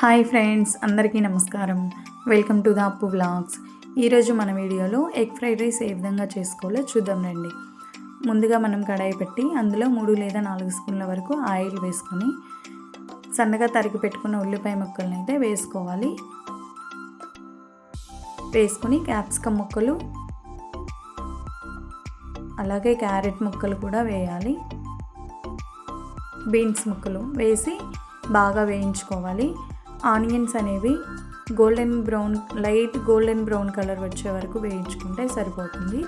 Hi friends అందరికీ నమస్కారం. Welcome to the Appu vlogs. ఈరోజు మన వీడియోలో ఎగ్ ఫ్రైడ్ రైస్ ఏ విధంగా చేసుకోవాలో చూద్దాం రండి. ముందుగా మనం కడాయి పెట్టి అందులో మూడు లేదా నాలుగు స్పూన్ల వరకు ఆయిల్ వేసుకొని సన్నగా తరిగి పెట్టుకున్న ఉల్లిపాయ ముక్కలను అయితే వేసుకోవాలి. వేసుకొని క్యాప్సికమ్ ముక్కలు అలాగే క్యారెట్ ముక్కలు కూడా వేయాలి. బీన్స్ ముక్కలు వేసి బాగా వేయించుకోవాలి. ఆనియన్స్ అనేవి golden brown light golden brown colour వచ్చే వరకు వేయించుకుంటే సరిపోతుంది.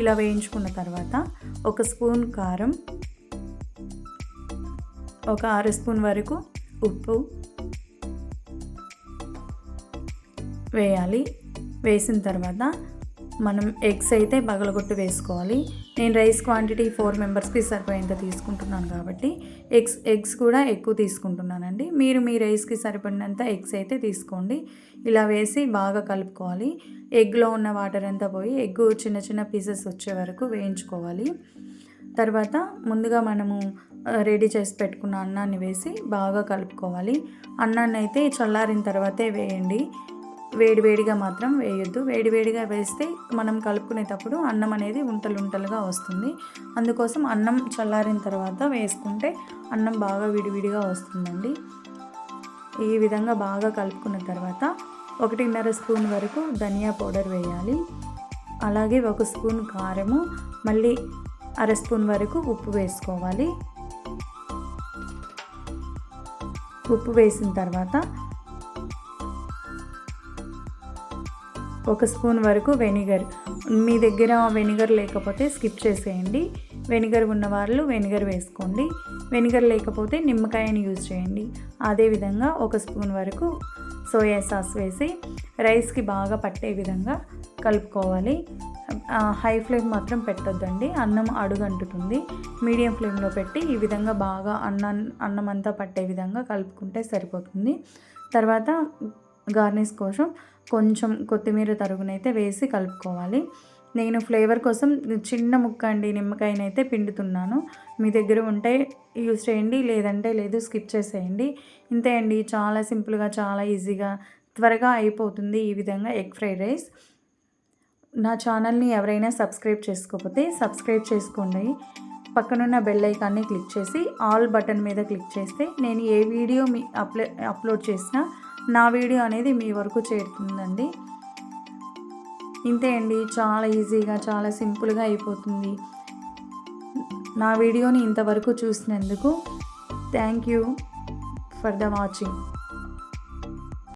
ఇలా వేయించుకున్న తర్వాత ఒక స్పూన్ కారం ఒక అర స్పూన్ వరకు ఉప్పు వేయాలి. వేసిన తర్వాత మనం ఎగ్స్ అయితే బగలగొట్టు వేసుకోవాలి. నేను రైస్ క్వాంటిటీ ఫోర్ మెంబర్స్కి సరిపోయేంత తీసుకుంటున్నాను కాబట్టి ఎగ్స్ ఎగ్స్ కూడా ఎక్కువ తీసుకుంటున్నానండి. మీరు మీ రైస్కి సరిపడినంత ఎగ్స్ అయితే తీసుకోండి. ఇలా వేసి బాగా కలుపుకోవాలి. ఎగ్లో ఉన్న వాటర్ అంతా పోయి ఎగ్ చిన్న చిన్న పీసెస్ వచ్చే వరకు వేయించుకోవాలి. తర్వాత ముందుగా మనము రెడీ చేసి పెట్టుకున్న అన్నాన్ని వేసి బాగా కలుపుకోవాలి. అన్నాన్ని అయితే చల్లారిన తర్వాతే వేయండి. వేడివేడిగా మాత్రం వేయొద్దు. వేడివేడిగా వేస్తే మనం కలుపుకునేటప్పుడు అన్నం అనేది ఉంటలు ఉంటలుగా వస్తుంది. అందుకోసం అన్నం చల్లారిన తర్వాత వేసుకుంటే అన్నం బాగా విడివిడిగా వస్తుందండి. ఈ విధంగా బాగా కలుపుకున్న తర్వాత ఒకటిన్నర స్పూన్ వరకు ధనియా పౌడర్ వేయాలి. అలాగే ఒక స్పూన్ కారము మళ్ళీ అర స్పూన్ వరకు ఉప్పు వేసుకోవాలి. ఉప్పు వేసిన తర్వాత ఒక స్పూన్ వరకు వెనిగర్. మీ దగ్గర వెనిగర్ లేకపోతే స్కిప్ చేసేయండి. వెనిగర్ ఉన్న వాళ్ళు వెనిగర్ వేసుకోండి. వెనిగర్ లేకపోతే నిమ్మకాయని యూజ్ చేయండి. అదేవిధంగా ఒక స్పూన్ వరకు సోయా సాస్ వేసి రైస్కి బాగా పట్టే విధంగా కలుపుకోవాలి. హై ఫ్లేమ్ మాత్రం పెట్టొద్దండి. అన్నం అడుగంటుతుంది. మీడియం ఫ్లేమ్లో పెట్టి ఈ విధంగా బాగా అన్నం అన్నం అంతా పట్టే విధంగా కలుపుకుంటే సరిపోతుంది. తర్వాత గార్నిష్ కోసం కొంచెం కొత్తిమీర తరుగునైతే వేసి కలుపుకోవాలి. నేను ఫ్లేవర్ కోసం చిన్న ముక్క అండి నిమ్మకాయనైతే పిండుతున్నాను. మీ దగ్గర ఉంటే యూస్ చేయండి లేదంటే లేదు స్కిప్ చేసేయండి. ఇంతే అండి చాలా సింపుల్గా చాలా ఈజీగా త్వరగా అయిపోతుంది ఈ విధంగా ఎగ్ ఫ్రైడ్ రైస్. నా ఛానల్ని ఎవరైనా సబ్స్క్రైబ్ చేసుకోకపోతే సబ్స్క్రైబ్ చేసుకోండి. పక్కనున్న బెల్ ఐకాన్ని క్లిక్ చేసి ఆల్ బటన్ మీద క్లిక్ చేస్తే నేను ఏ వీడియో మీ అప్లో అప్లోడ్ చేసినా నా వీడియో అనేది మీ వరకు చేరుతుందండి. ఇంతే అండి చాలా ఈజీగా చాలా సింపుల్గా అయిపోతుంది. నా వీడియోని ఇంతవరకు చూసినందుకు thank you for the watching.